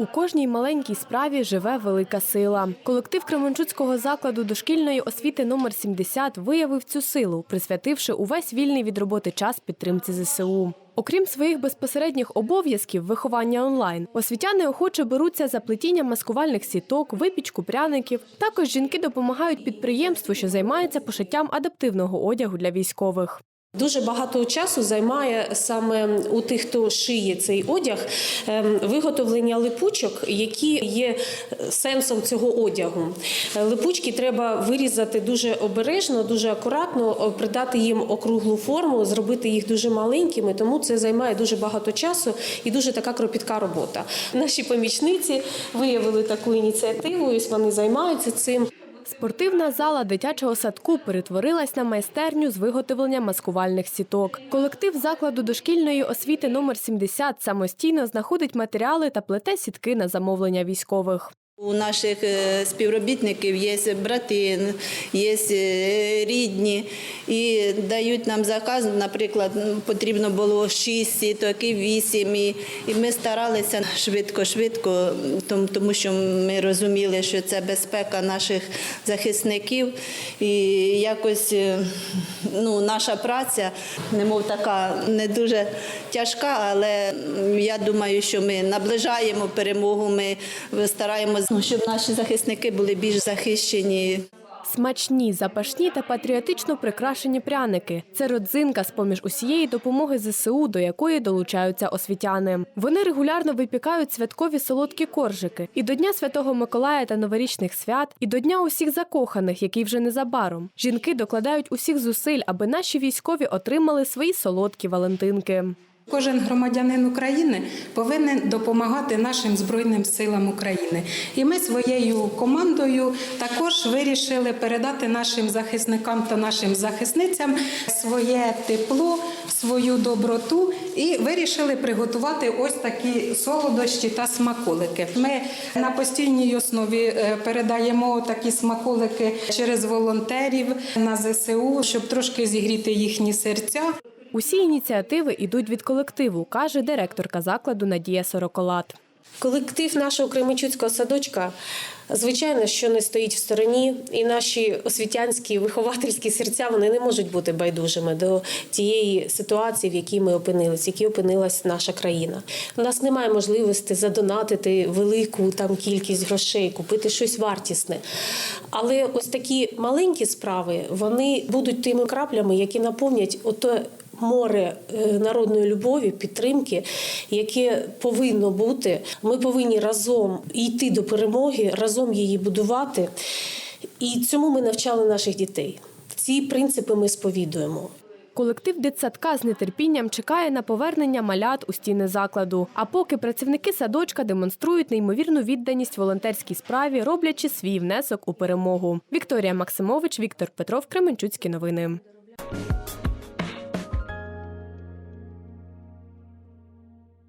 У кожній маленькій справі живе велика сила. Колектив Кременчуцького закладу дошкільної освіти номер 70 виявив цю силу, присвятивши увесь вільний від роботи час підтримці ЗСУ. Окрім своїх безпосередніх обов'язків виховання онлайн, освітяни охоче беруться за плетіння маскувальних сіток, випічку пряників. Також жінки допомагають підприємству, що займається пошиттям адаптивного одягу для військових. Дуже багато часу займає саме у тих, хто шиє цей одяг, ем, виготовлення липучок, які є сенсом цього одягу. Е, Липучки треба вирізати дуже обережно, дуже акуратно, придати їм округлу форму, зробити їх дуже маленькими, тому це займає дуже багато часу і дуже така кропітка робота. Наші помічниці виявили таку ініціативу, і вони займаються цим. Спортивна зала дитячого садку перетворилась на майстерню з виготовлення маскувальних сіток. Колектив закладу дошкільної освіти номер 70 самостійно знаходить матеріали та плете сітки на замовлення військових. У наших е, співробітників є брати, є е, рідні і дають нам заказ. Наприклад, потрібно було 6 сіток і 8. І, ми старалися швидко-швидко, тому, тому що ми розуміли, що це безпека наших захисників. І якось е, ну, наша праця, немов така не дуже тяжка, але я думаю, що ми наближаємо перемогу. Ми стараємося, ну, щоб наші захисники були більш захищені. Смачні, запашні та патріотично прикрашені пряники. Це родзинка з поміж усієї допомоги ЗСУ, до якої долучаються освітяни. Вони регулярно випікають святкові солодкі коржики і до Дня Святого Миколая та новорічних свят, і до Дня усіх закоханих, який вже незабаром. Жінки докладають усіх зусиль, аби наші військові отримали свої солодкі валентинки. Кожен громадянин України повинен допомагати нашим збройним силам України. І ми своєю командою також вирішили передати нашим захисникам та нашим захисницям своє тепло, свою доброту і вирішили приготувати ось такі солодощі та смаколики. Ми на постійній основі е, передаємо такі смаколики через волонтерів на ЗСУ, щоб трошки зігріти їхні серця. Усі ініціативи йдуть від колективу, каже директорка закладу Надія Сороколат. Колектив нашого Кременчуцького садочка, звичайно, що не стоїть в стороні, і наші освітянські виховательські серця вони не можуть бути байдужими до тієї ситуації, в якій ми опинилися, в якій опинилась наша країна. У нас немає можливості задонатити велику там кількість грошей, купити щось вартісне. Але ось такі маленькі справи вони будуть тими краплями, які наповнять ото море е, народної любові, підтримки, яке повинно бути. Ми повинні разом йти до перемоги, разом її будувати. І цьому ми навчали наших дітей. Ці принципи ми сповідуємо. Колектив дитсадка з нетерпінням чекає на повернення малят у стіни закладу. А поки працівники садочка демонструють неймовірну відданість волонтерській справі, роблячи свій внесок у перемогу. Вікторія Максимович, Віктор Петров, Кременчуцькі новини.